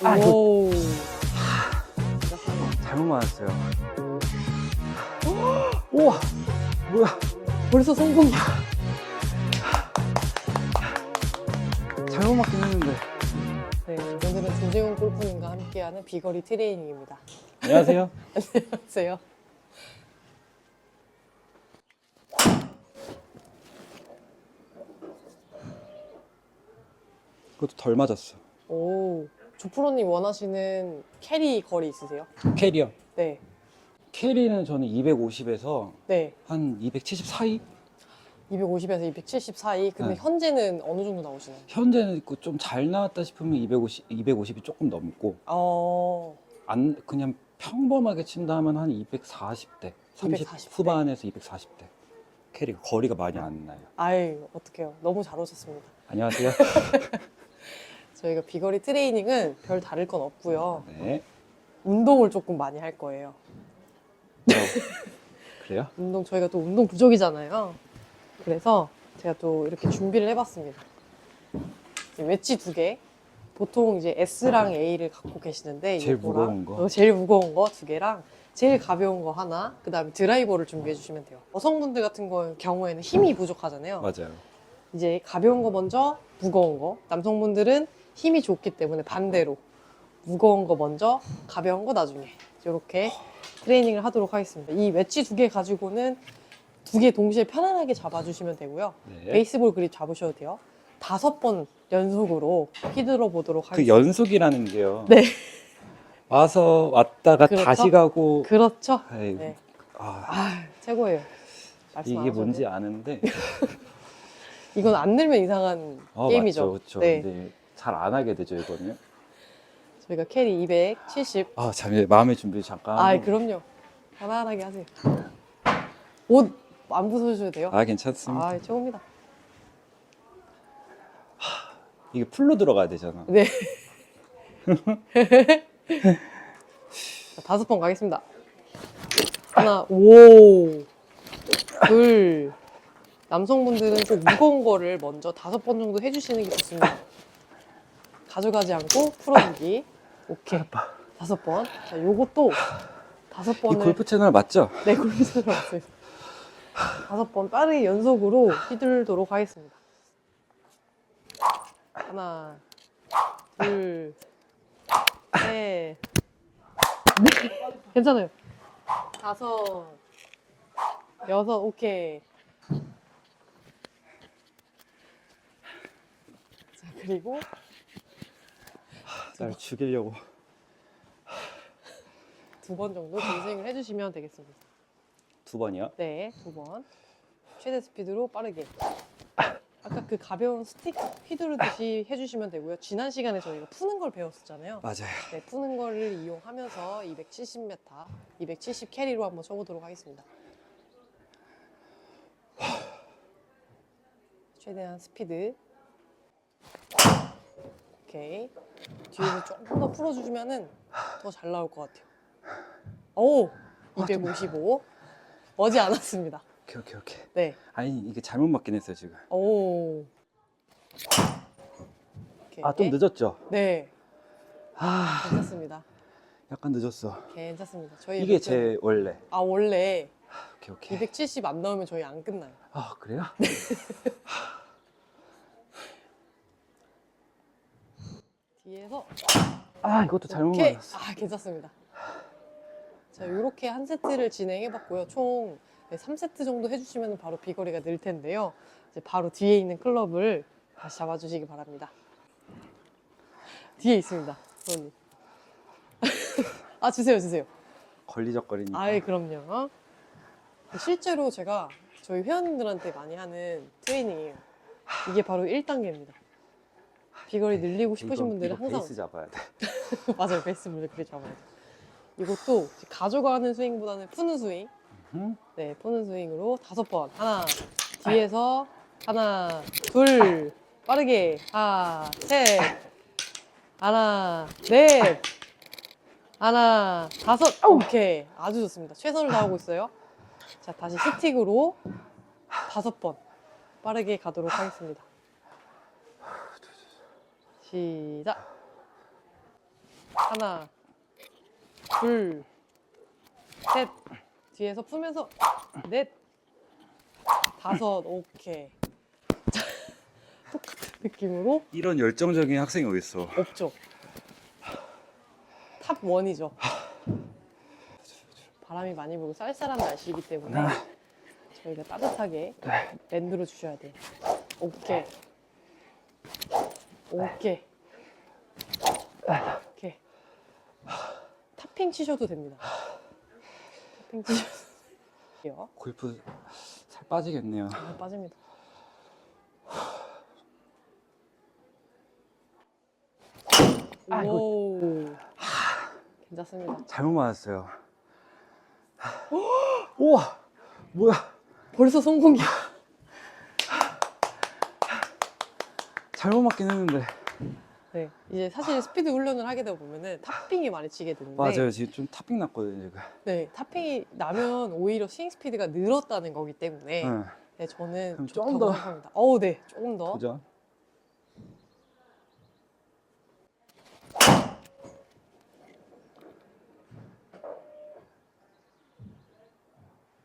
오. 잘못 맞았어요. 우와, 뭐야? 벌써 성공이야. 잘못 맞긴 했는데. 네, 오늘은 조재훈 골프님과 함께하는 비거리 트레이닝입니다. 안녕하세요. 안녕하세요. 그것도 덜 맞았어. 오, 조프로님 원하시는 캐리 거리 있으세요? 캐리어. 네, 캐리는 저는 250에서 네. 한 270 사이? 250에서 270 사이. 근데 네. 현재는 어느 정도 나오시나요? 현재는 있고 좀잘 나왔다 싶으면 250, 250이 조금 넘고 어, 안 그냥 평범하게 친다 하면 한 240대, 30 240 대. 후반에서 240대. 캐리가 거리가 많이 안 나요. 아이, 어떡해요. 너무 잘 오셨습니다. 안녕하세요. 저희가 비거리 트레이닝은 별 다를 건 없고요. 네. 운동을 조금 많이 할 거예요. 어, 그래요? 운동 저희가 또 운동 부족이잖아요. 그래서 제가 또 이렇게 준비를 해봤습니다. 이제 웨지 두 개. 보통 이제 S랑 A를 갖고 계시는데 제일 무거운 거. 어, 제일 무거운 거 두 개랑 제일 가벼운 거 하나. 그 다음에 드라이버를 준비해 주시면 돼요. 여성분들 같은 거 경우에는 힘이 부족하잖아요. 맞아요. 이제 가벼운 거 먼저 무거운 거. 남성분들은 힘이 좋기 때문에 반대로 무거운 거 먼저 가벼운 거 나중에 이렇게 트레이닝을 하도록 하겠습니다. 이 웨지 두 개 가지고는 두 개 동시에 편안하게 잡아주시면 되고요. 네. 베이스볼 그립 잡으셔도 돼요. 다섯 번 연속으로 휘둘러 보도록 그 하겠습니다. 연속이라는 게요. 네. 와서 왔다가 그렇죠? 다시 가고. 그렇죠. 아이고, 네. 아, 아 최고예요. 말씀 안 이게 하셔도 뭔지. 아는데. 이건 안 늘면 이상한 어, 게임이죠. 맞죠, 그렇죠. 네. 근데 잘 안 하게 되죠 이거는. 저희가 캐리 270 아, 잠시 마음의 준비 잠깐. 아, 그럼요. 편안하게 하세요. 옷안 벗으셔도 돼요. 아, 괜찮습니다. 아, 최고입니다. 이게 풀로 들어가야 되잖아. 네. 자, 다섯 번 가겠습니다. 하나, 오, 둘. 남성분들은 좀 무거운 거를 먼저 다섯 번 정도 해주시는 게 좋습니다. 가져가지 않고 풀어주기. 오케이. 다섯 번. 자, 요것도 다섯 이 번을. 골프 채널 맞죠? 네, 골프채로 왔어요. 다섯 번 빠르게 연속으로 휘둘도록 하겠습니다. 하나, 둘, 셋, 넷. 괜찮아요. 다섯, 여섯, 오케이. 자, 그리고 날 죽이려고. 두 번 정도 진행을 해주시면 되겠습니다. 두 번이요? 네, 두 번. 최대 스피드로 빠르게. 아까 그 가벼운 스틱 휘두르듯이 해주시면 되고요. 지난 시간에 저희가 푸는 걸 배웠었잖아요. 맞아요. 네, 푸는 거를 이용하면서 270m, 270 캐리로 한번 쳐보도록 하겠습니다. 최대한 스피드. 오케이. 뒤에서 조금 더 풀어주시면은 더 잘 나올 것 같아요. 오, 255. 머지 않았습니다. 오케이, 오케이, 오케이. 네. 아니, 이게 잘못 맞긴 했어요, 지금. 오. 오케이. 아, 좀 늦었죠? 네, 아, 괜찮습니다. 약간 늦었어. 괜찮습니다. 저희 이게 몇제 원래. 점- 아 원래 오케이, 오케이. 270 안 나오면 저희 안 끝나요. 아, 그래요? 뒤에서 아, 이것도 잘못 오케이. 맞았어. 아 괜찮습니다. 자 이렇게 한 세트를 진행해봤고요. 총 3세트 정도 해주시면 바로 비거리가 늘 텐데요. 이제 바로 뒤에 있는 클럽을 다시 잡아주시기 바랍니다. 뒤에 있습니다, 손님. 아 주세요, 주세요. 걸리적거리니까. 아예 그럼요. 실제로 제가 저희 회원님들한테 많이 하는 트레이닝이에요. 이게 바로 1단계입니다. 비거리 늘리고 싶으신 이거- 분들은 이거 항상 베이스 잡아야 돼. 맞아요 베이스 물을 그렇게 잡아야 돼요. 이것도 가져가는 스윙보다는 푸는 스윙. 음? 네, 푸는 스윙으로 다섯 번. 하나, 뒤에서 하나, 둘, 빠르게 하나, 셋, 하나, 넷, 하나, 다섯. 오케이, 아주 좋습니다. 최선을 다하고 있어요. 자, 다시 스틱으로 다섯 번 빠르게 가도록 하겠습니다. 시작. 하나, 둘, 셋. 뒤에서 풀면서 넷, 다섯. 오케이. 자, 똑같은 느낌으로 이런 열정적인 학생이 어딨어. 없죠. 탑 원이죠. 바람이 많이 불고 쌀쌀한 날씨이기 때문에 아. 저희가 따뜻하게 네. 만들어 주셔야 돼요. 오케이. 오케이. 오케이. 탑핑 치셔도 됩니다. 탑핑 치셔도 돼요. 골프 살 빠지겠네요. 아, 빠집니다. 아이고. 오. 괜찮습니다. 잘못 맞았어요. 우와, 뭐야? 벌써 성공이야. 잘못 맞긴 했는데. 네, 이제 사실 스피드 훈련을 하게 되다 보면은 탑핑이 많이 치게 되는데, 맞아요. 지금 좀 탑핑 났거든요, 지금. 네, 탑핑이 나면 오히려 스윙 스피드가 늘었다는 거기 때문에, 응. 네, 저는 좋다고 좀 더. 생각합니다. 어우, 네, 조금 더. 도전.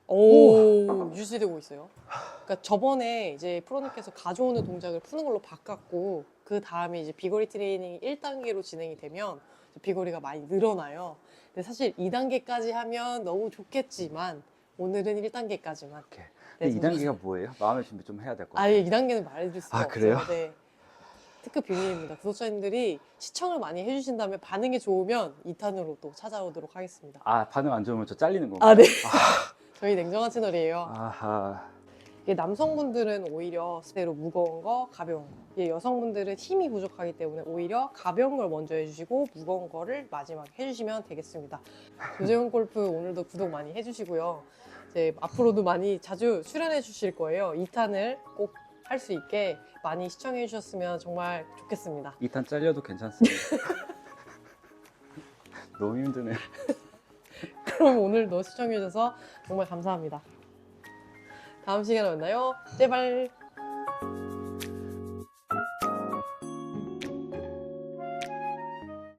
오, 유지되고 있어요. 그러니까 저번에 이제 프로님께서 가져오는 동작을 푸는 걸로 바꿨고, 그 다음에 이제 비거리 트레이닝 1단계로 진행이 되면 비거리가 많이 늘어나요. 근데 사실 2단계까지 하면 너무 좋겠지만, 오늘은 1단계까지만. 오케이. 네, 근데 2단계가 뭐예요? 마음의 준비 좀 해야 될 것 같아요. 아예 2단계는 말해줄 수가 아, 없어요. 그래요? 네. 특급 비밀입니다. 구독자님들이 시청을 많이 해주신 다음에 반응이 좋으면 2탄으로 또 찾아오도록 하겠습니다. 아, 반응 안 좋으면 저 잘리는 건가요? 아, 네. 저희 냉정한 채널이에요. 아하. 이게 남성분들은 오히려 스대로 무거운 거, 가벼운 거. 이게 여성분들은 힘이 부족하기 때문에 오히려 가벼운 걸 먼저 해주시고 무거운 거를 마지막에 해주시면 되겠습니다. 조재훈 골프 오늘도 구독 많이 해주시고요. 이제 앞으로도 많이 자주 출연해 주실 거예요. 2탄을 꼭 할 수 있게 많이 시청해 주셨으면 정말 좋겠습니다. 2탄 잘려도 괜찮습니다. 너무 힘드네. 그럼 오늘도 시청해 주셔서 정말 감사합니다. 다음 시간에 만나요. 제발.